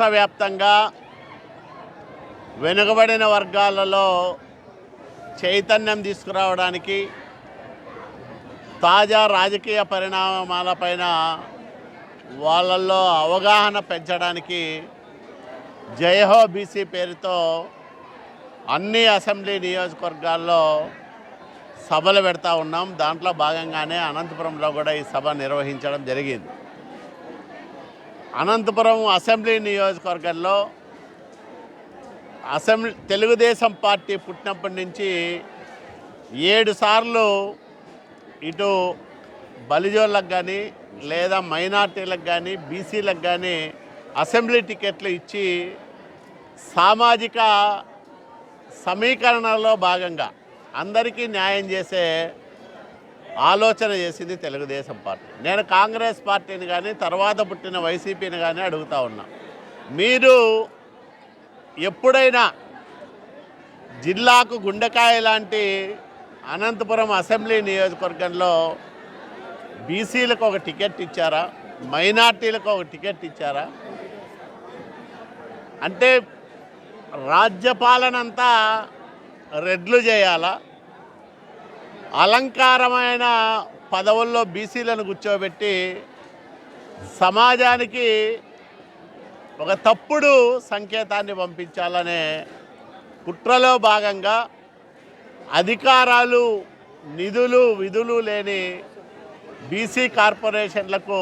రాష్ట్ర వ్యాప్తంగా వెనుకబడిన వర్గాలలో చైతన్యం తీసుకురావడానికి తాజా రాజకీయ పరిణామాలపైన వాళ్ళల్లో అవగాహన పెంచడానికి జయహో బీసీ పేరుతో అన్ని అసెంబ్లీ నియోజకవర్గాల్లో సభలు పెడతా ఉన్నాం. దాంట్లో భాగంగానే అనంతపురంలో కూడా ఈ సభ నిర్వహించడం జరిగింది. అనంతపురం అసెంబ్లీ నియోజకవర్గంలో అసెంబ్లీ తెలుగుదేశం పార్టీ పుట్టినప్పటి నుంచి ఏడు సార్లు ఇటు బలిజోళ్ళకు కానీ లేదా మైనార్టీలకు కానీ బీసీలకు కానీ అసెంబ్లీ టికెట్లు ఇచ్చి సామాజిక సమీకరణలో భాగంగా అందరికీ న్యాయం చేసే ఆలోచన చేసింది తెలుగుదేశం పార్టీ. నేను కాంగ్రెస్ పార్టీని కానీ తర్వాత పుట్టిన వైసీపీని కానీ అడుగుతా ఉన్నా. మీరు ఎప్పుడైనా జిల్లాకు గుండెకాయ లాంటి అనంతపురం అసెంబ్లీ నియోజకవర్గంలో బీసీలకు ఒక టికెట్ ఇచ్చారా? మైనార్టీలకు ఒక టికెట్ ఇచ్చారా? అంటే రాజ్యపాలనంతా రెడ్లు చేయాలా? అలంకారమైన పదవుల్లో బీసీలను కూర్చోబెట్టి సమాజానికి ఒక తప్పుడు సంకేతాన్ని పంపించాలనే కుట్రలో భాగంగా అధికారాలు నిధులు విధులు లేని బీసీ కార్పొరేషన్లకు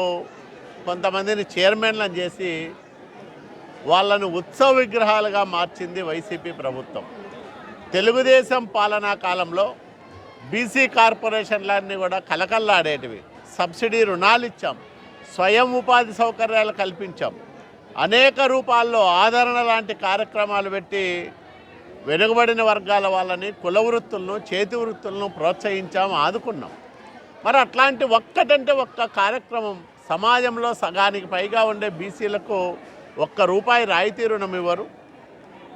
కొంతమందిని చైర్మన్లను చేసి వాళ్ళను ఉత్సవ విగ్రహాలుగా మార్చింది వైసీపీ ప్రభుత్వం. తెలుగుదేశం పాలనా కాలంలో బీసీ కార్పొరేషన్లన్నీ కూడా కలకల్లాడేటివి. సబ్సిడీ రుణాలు ఇచ్చాం. స్వయం ఉపాధి సౌకర్యాలు కల్పించాం. అనేక రూపాల్లో ఆదరణ లాంటి కార్యక్రమాలు పెట్టి వెనుకబడిన వర్గాల వాళ్ళని కుల వృత్తులను చేతి వృత్తులను ప్రోత్సహించాం ఆదుకున్నాం. మరి అట్లాంటి ఒక్కటంటే ఒక్క కార్యక్రమం సమాజంలో సగానికి పైగా ఉండే బీసీలకు ఒక్క రూపాయి రాయితీ రుణం ఇవ్వరు.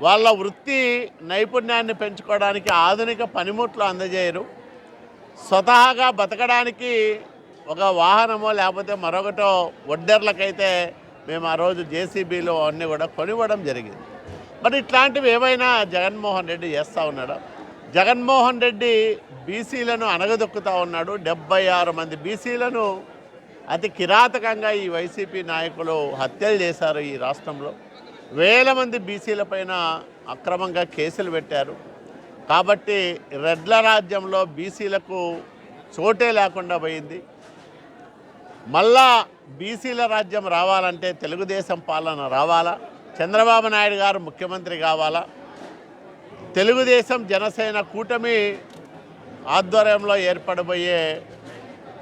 వాళ్ళ వృత్తి నైపుణ్యాన్ని పెంచుకోవడానికి ఆధునిక పనిముట్లు అందజేయరు. స్వతహాగా బతకడానికి ఒక వాహనమో లేకపోతే మరొకటో ఒడ్డర్లకైతే మేము ఆ రోజు జేసీబీలు అన్నీ కూడా కొనివ్వడం జరిగింది. మరి ఇట్లాంటివి ఏమైనా జగన్మోహన్ రెడ్డి చేస్తూ ఉన్నాడు? జగన్మోహన్ రెడ్డి బీసీలను అనగదొక్కుతూ ఉన్నాడు. డెబ్బై ఆరు మంది బీసీలను అతి కిరాతకంగా ఈ వైసీపీ నాయకులు హత్యలు చేశారు ఈ రాష్ట్రంలో. వేల మంది బీసీల పైన అక్రమంగా కేసులు పెట్టారు. కాబట్టి రెడ్ల రాజ్యంలో బీసీలకు చోటే లేకుండా పోయింది. మళ్ళా బీసీల రాజ్యం రావాలంటే తెలుగుదేశం పాలన రావాలా? చంద్రబాబు నాయుడు గారు ముఖ్యమంత్రి కావాలా? తెలుగుదేశం జనసేన కూటమి ఆధ్వర్యంలో ఏర్పడబోయే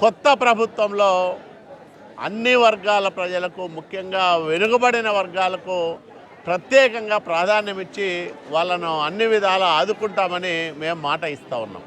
కొత్త ప్రభుత్వంలో అన్ని వర్గాల ప్రజలకు ముఖ్యంగా వెనుకబడిన వర్గాలకు ప్రత్యేకంగా ప్రాధాన్యం ఇచ్చి వాళ్ళను అన్ని విధాలా ఆదుకుంటామని మేము మాట ఇస్తూ ఉన్నాం.